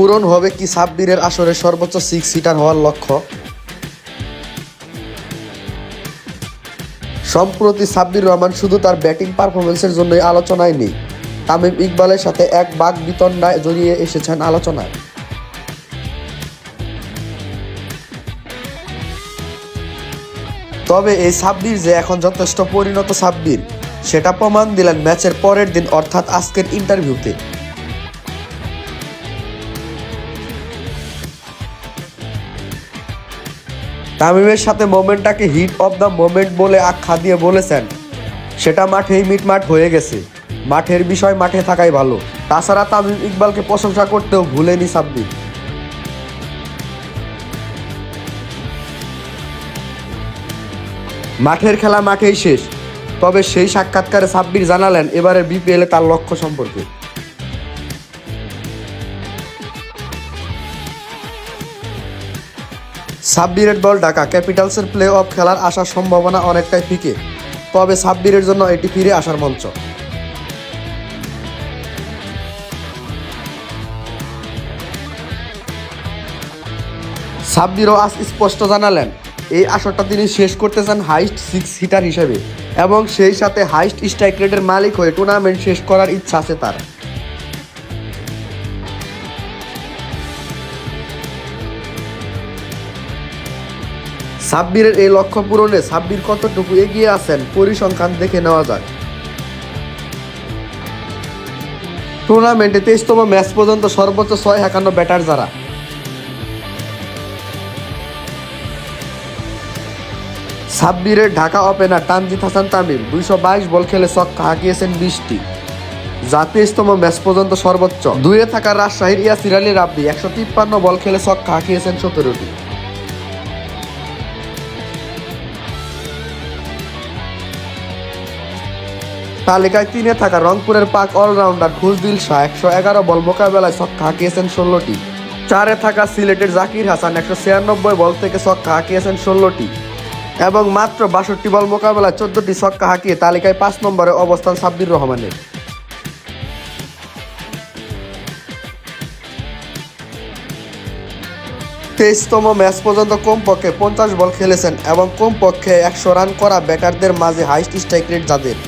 পূরণ হবে কি সাব্বিরের আসরে সর্বোচ্চ সিক্স সিটার হওয়ার লক্ষ্য? সম্প্রতি সাব্বির রহমান শুধু তার ব্যাটিং পারফরমেন্সের জন্যই আলোচনায় নেই। তামিম ইকবালের সাথে এক বাক বিতণ্ডায় জড়িয়ে এসেছেন আলোচনায়। তবে এই সাব্বির যে এখন যথেষ্ট পরিণত সাব্বির সেটা প্রমাণ দিলেন ম্যাচের পরের দিন, অর্থাৎ আজকের ইন্টারভিউতে তামিমের সাথে মোমেন্টটাকে হিট অফ দ্য মোমেন্ট বলে আখ্যা দিয়ে বলেছেন। সেটা মাঠেই মিটমাট হয়ে গেছে। মাঠের বিষয় মাঠে থাকাই ভালো। তাছাড়া তামিম ইকবালকে প্রশংসা করতেও ভুলেনি সাব্বির। মাঠের খেলা মাঠেই শেষ। তবে সেই সাক্ষাৎকারে সাব্বির জানালেন এবারে বিপিএলে তার লক্ষ্য সম্পর্কে। সাব্বিরের দল ঢাকা ক্যাপিটালসের প্লে অফ খেলার আসার সম্ভাবনা অনেকটাই ফিকে। তবে সাব্বিরের জন্য এটি ফিরে আসার মঞ্চ। সাব্বিরও আজ স্পষ্ট জানালেন, এই আসরটা তিনি শেষ করতে চান হাইস্ট সিক্স হিটার হিসেবে এবং সেই সাথে হাইস্ট স্ট্রাইক রেটের মালিক হয়ে টুর্নামেন্ট শেষ করার ইচ্ছা আছে তার। সাব্বিরের এই লক্ষ্য পূরণে সাব্বির কতটুকু এগিয়ে আছেন পরিসংখ্যান দেখে নেওয়া যাক। টুর্নামেন্টে তেইশতম ম্যাচ পর্যন্ত সর্বোচ্চ ছয় একান্ন ব্যাটার যারা। সাব্বিরের ঢাকা ওপেনার তানজিদ হাসান তামিম দুইশো বাইশ বল খেলে ছক্কা হাঁকিয়েছেন বিশটি। যা তেইশতম ম্যাচ পর্যন্ত সর্বোচ্চ। দুয়ে থাকা রাজশাহীর ইয়াসির আলী রাব্বি একশো তিপ্পান্ন বল খেলে ছক্কা হাঁকিয়েছেন সতেরোটি। তালিকায় তিনে থাকা রংপুরের পাক অলরাউন্ডার খুজদিল শাহ একশো এগারো বল মোকাবেলায় ছক্কা হাঁকিয়েছেন ষোলোটি। চারে থাকা সিলেটের জাকির হাসান একশো ছিয়ানব্বই বল থেকে ছক্কা হাঁকিয়েছেন ষোলোটি। এবং মাত্র বাষট্টি বল মোকাবেলায় চোদ্দটি ছক্কা হাঁকিয়ে তালিকায় পাঁচ নম্বরে অবস্থান সাব্বির রহমানের। তেইশতম ম্যাচ পর্যন্ত কমপক্ষে পঞ্চাশ বল খেলেছেন এবং কমপক্ষে একশো রান করা ব্যাটারদের মাঝে হাইস্ট স্ট্রাইক রেট যাদের।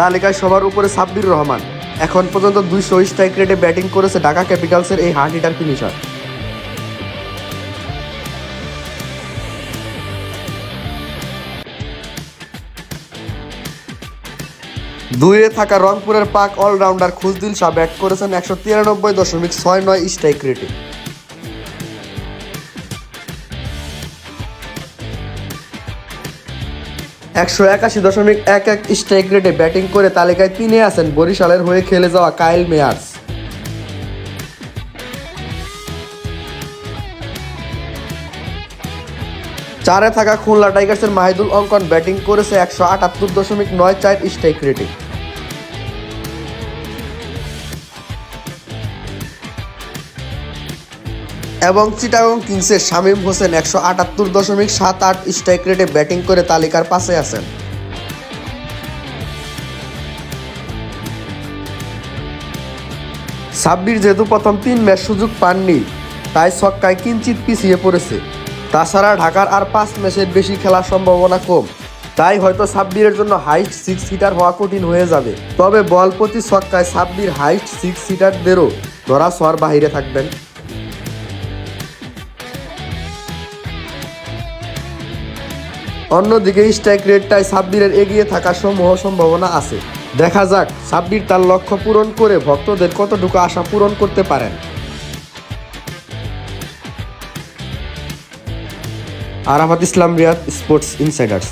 তালিকায় সবার উপরে সাব্বির রহমান। এখন পর্যন্ত দুইশো স্ট্রাইক রেটে ব্যাটিং করেছে ঢাকা ক্যাপিটালসের এই হার্ড হিটার ফিনিশার। দুইয়ে থাকা রংপুরের পাক অলরাউন্ডার খুজদিল শাহ ব্যাট করেছেন একশো তিরানব্বই দশমিক ছয় নয় স্ট্রাইক রেটে। একশো একাশি দশমিক এক এক স্ট্রাইক রেটে ব্যাটিং করে তালিকায় তিনে আছেন বরিশালের হয়ে খেলে যাওয়া কাইল মেয়ার্স। চারে থাকা খুলনা টাইগার্সের মাহিদুল অঙ্কন ব্যাটিং করেছে একশো আটাত্তর দশমিক নয় চার স্ট্রাইক রেটে এবং চিটাগং কিংসের শামীম হোসেন একশো আটাত্তর দশমিক সাত আট স্ট্রাইক রেটে ব্যাটিং করে তালিকার পাশে আছেন। সাব্বির যেহেতু প্রথম তিন ম্যাচ সুযোগ পাননি, তাই ছক্কায় কিঞ্চিত পিছিয়ে পড়েছে। তাছাড়া ঢাকার আর পাঁচ ম্যাচের বেশি খেলার সম্ভাবনা কম, তাই হয়তো সাব্বিরের জন্য হাইস্ট সিক্স সিটার হওয়া কঠিন হয়ে যাবে। তবে বল প্রতি ছক্কায় সাব্বির হাইস্ট সিক্স সিটারদেরও ধরা ছোঁয়ার বাহিরে থাকবেন। অন্যদিকে স্ট্রাইক রেটটায় সাব্বিরের এগিয়ে থাকার সমূহ সম্ভাবনা আছে। দেখা যাক, সাব্বির তার লক্ষ্য পূরণ করে ভক্তদের কতটুকু আশা পূরণ করতে পারেন। Arafat Islam, Riyad sports insiders.